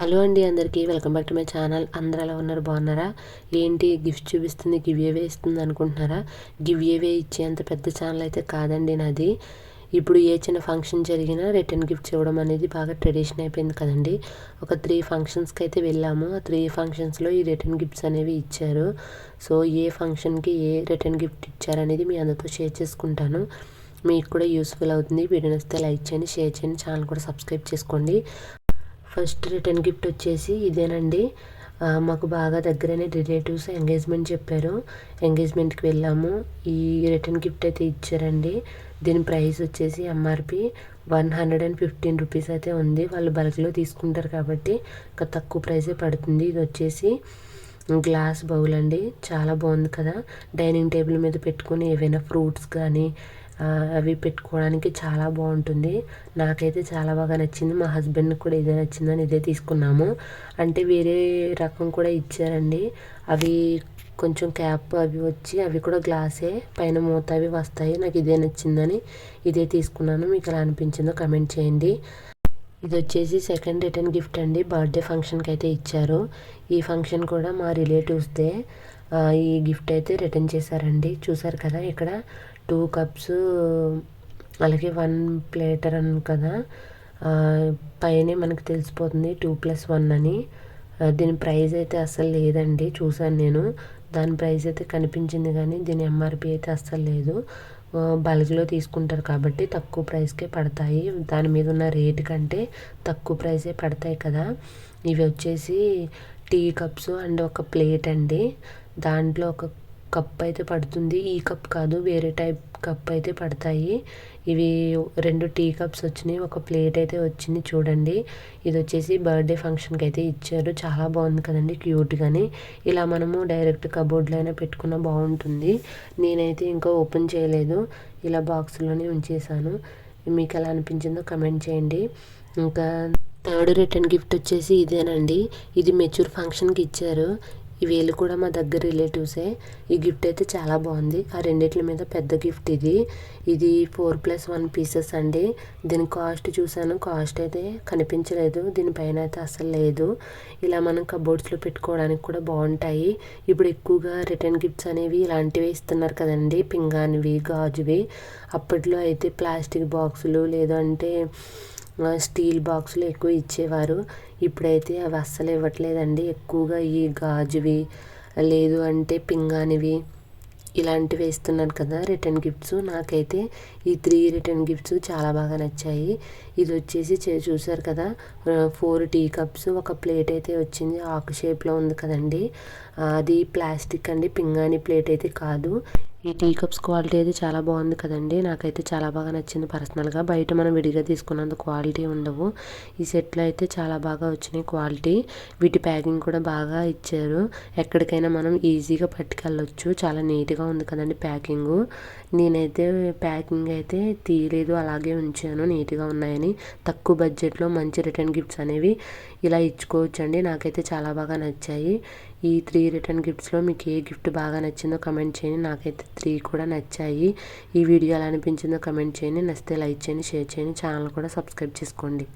Hello అండి అందరికీ welcome back to my channel. అందరూ ఎలా ఉన్నారు? బాగున్నారా? ఏంటి? గిఫ్ట్ చూపిస్తుంది గివ్ ఏవే ఇస్తుంది అనుకుంటున్నారా? గివ్ ఏవే ఇచ్చేంత పెద్ద ఛానల్ అయితే కాదండి నాది. ఇప్పుడు ఏ చిన్న ఫంక్షన్ జరిగినా రిటర్న్ గిఫ్ట్స్ ఇవ్వడం అనేది బాగా ట్రెడిషన్ అయిపోయింది కదండి. ఒక త్రీ ఫంక్షన్స్కి అయితే వెళ్ళాము. ఆ త్రీ ఫంక్షన్స్లో ఈ రిటర్న్ గిఫ్ట్స్ అనేవి ఇచ్చారు. సో ఏ ఫంక్షన్కి ఏ రిటర్న్ గిఫ్ట్ ఇచ్చారనేది మీ అందరితో షేర్ చేసుకుంటాను. మీకు కూడా యూస్ఫుల్ అవుతుంది. వీడియో నచ్చితే లైక్ చేయండి షేర్ చేయండి. ఛానల్ కూడా సబ్స్క్రైబ్ చేసుకోండి. ఫస్ట్ రిటర్న్ గిఫ్ట్ వచ్చేసి ఇదేనండి. మాకు బాగా దగ్గరనే రిలేటివ్స్ ఎంగేజ్మెంట్ చెప్పారు. ఎంగేజ్మెంట్కి వెళ్ళాము. ఈ రిటర్న్ గిఫ్ట్ అయితే ఇచ్చారండి. దీని ప్రైస్ వచ్చేసి MRP one hundred and fifteen rupees అయితే ఉంది. వాళ్ళు బల్క్లో తీసుకుంటారు కాబట్టి ఇంకా తక్కువ ప్రైసే పడుతుంది. ఇది వచ్చేసి గ్లాస్ బౌల్ అండి. చాలా బాగుంది కదా. డైనింగ్ టేబుల్ మీద పెట్టుకుని ఏవైనా ఫ్రూట్స్ కానీ అవి పెట్టుకోవడానికి చాలా బాగుంటుంది. నాకైతే చాలా బాగా నచ్చింది. మా హస్బెండ్కి కూడా ఇదే నచ్చిందని ఇదే తీసుకున్నాము. అంటే వేరే రకం కూడా ఇచ్చారండి. అవి కొంచెం క్యాప్ అవి వచ్చి అవి కూడా గ్లాసే పైన మూత అవి వస్తాయి. నాకు ఇదే నచ్చిందని ఇదే తీసుకున్నాను. మీకు ఎలా అనిపించిందో కమెంట్ చేయండి. ఇది వచ్చేసి సెకండ్ రిటర్న్ గిఫ్ట్ అండి. బర్త్డే ఫంక్షన్కి అయితే ఇచ్చారు. ఈ ఫంక్షన్ కూడా మా రిలేటివ్స్దే ఈ గిఫ్ట్ అయితే రిటర్న్ చేశారండి. చూసారు కదా ఇక్కడ టూ కప్స్ అలాగే వన్ ప్లేటర్ అని కదా. పైనే మనకు తెలిసిపోతుంది టూ ప్లస్ వన్ అని. దీని ప్రైస్ అయితే అస్సలు లేదండి చూశాను నేను. దాని ప్రైస్ అయితే కనిపించింది కానీ దీని ఎంఆర్పి అయితే అస్సలు లేదు. బల్క్లో తీసుకుంటారు కాబట్టి తక్కువ ప్రైస్కే పడతాయి. దాని మీద ఉన్న రేటు కంటే తక్కువ ప్రైసే పడతాయి కదా. ఇవి వచ్చేసి టీ కప్స్ అండ్ ఒక ప్లేట్ అండి. దాంట్లో ఒక కప్ అయితే పడుతుంది. ఈ కప్ కాదు వేరే టైప్ కప్ అయితే పడతాయి. ఇవి రెండు టీ కప్స్ వచ్చినాయి. ఒక ప్లేట్ అయితే వచ్చింది చూడండి. ఇది వచ్చేసి బర్త్డే ఫంక్షన్కి అయితే ఇచ్చారు. చాలా బాగుంది కదండి క్యూట్గాని ఇలా మనము డైరెక్ట్ కబోర్డ్లో అయినా పెట్టుకున్న బాగుంటుంది. నేనైతే ఇంకా ఓపెన్ చేయలేదు. ఇలా బాక్స్లోనే ఉంచేసాను మీకు ఎలా అనిపించిందో కమెంట్ చేయండి. ఇంకా థర్డ్ రిటర్న్ గిఫ్ట్ వచ్చేసి ఇదేనండి. ఇది మెచ్యూర్ ఫంక్షన్కి ఇచ్చారు. ఈ కూడా మా దగ్గర రిలేటివ్సే. ఈ గిఫ్ట్ అయితే చాలా బాగుంది. ఆ రెండిట్ల మీద పెద్ద గిఫ్ట్ ఇది. ఇది ఫోర్ ప్లస్ వన్ పీసెస్ అండి. దీని కాస్ట్ చూసాను కాస్ట్ అయితే కనిపించలేదు. దీనిపైన అయితే అసలు లేదు. ఇలా మనం కబోర్డ్స్లో పెట్టుకోవడానికి కూడా బాగుంటాయి. ఇప్పుడు ఎక్కువగా రిటర్న్ గిఫ్ట్స్ అనేవి ఇలాంటివి ఇస్తున్నారు కదండి. పింగానివి గాజువి. అప్పట్లో అయితే ప్లాస్టిక్ బాక్సులు లేదంటే స్టీల్ బాక్సులు ఎక్కువ ఇచ్చేవారు. ఇప్పుడైతే అవి అస్సలు ఇవ్వట్లేదండి. ఎక్కువగా ఈ గాజువి లేదు అంటే పింగాణివి ఇలాంటివి వేస్తున్నారు కదా రిటర్న్ గిఫ్ట్స్. నాకైతే ఈ త్రీ రిటర్న్ గిఫ్ట్స్ చాలా బాగా నచ్చాయి. ఇది వచ్చేసి చూసారు కదా ఫోర్ టీ కప్స్ ఒక ప్లేట్ అయితే వచ్చింది. ఆకు షేప్లో ఉంది కదండి. అది ప్లాస్టిక్ అండి పింగాణి ప్లేట్ అయితే కాదు. ఈ టీ కప్స్ క్వాలిటీ అయితే చాలా బాగుంది కదండి. నాకైతే చాలా బాగా నచ్చింది పర్సనల్గా బయట మనం విడిగా తీసుకున్నంత క్వాలిటీ ఉండవు. ఈ సెట్లో అయితే చాలా బాగా వచ్చినాయి క్వాలిటీ. వీటి ప్యాకింగ్ కూడా బాగా ఇచ్చారు. ఎక్కడికైనా మనం ఈజీగా పట్టుకెళ్ళొచ్చు. చాలా నీట్గా ఉంది కదండి ప్యాకింగ్. నేనైతే ప్యాకింగ్ అయితే తీయలేదు. అలాగే ఉంచాను. నీట్గా ఉన్నాయని. తక్కువ బడ్జెట్లో మంచి రిటర్న్ గిఫ్ట్స్ అనేవి ఇలా ఇచ్చుకోవచ్చు అండి నాకైతే చాలా బాగా నచ్చాయి. ఈ త్రీ రిటర్న్ గిఫ్ట్స్లో మీకు ఏ గిఫ్ట్ బాగా నచ్చిందో కమెంట్ చేయండి. నాకైతే త్రీ కూడా నచ్చాయి. ఈ వీడియో ఎలా అనిపించిందో కమెంట్ చేయండి. నచ్చితే లైక్ చేయండి షేర్ చేయండి. ఛానల్ కూడా సబ్స్క్రైబ్ చేసుకోండి.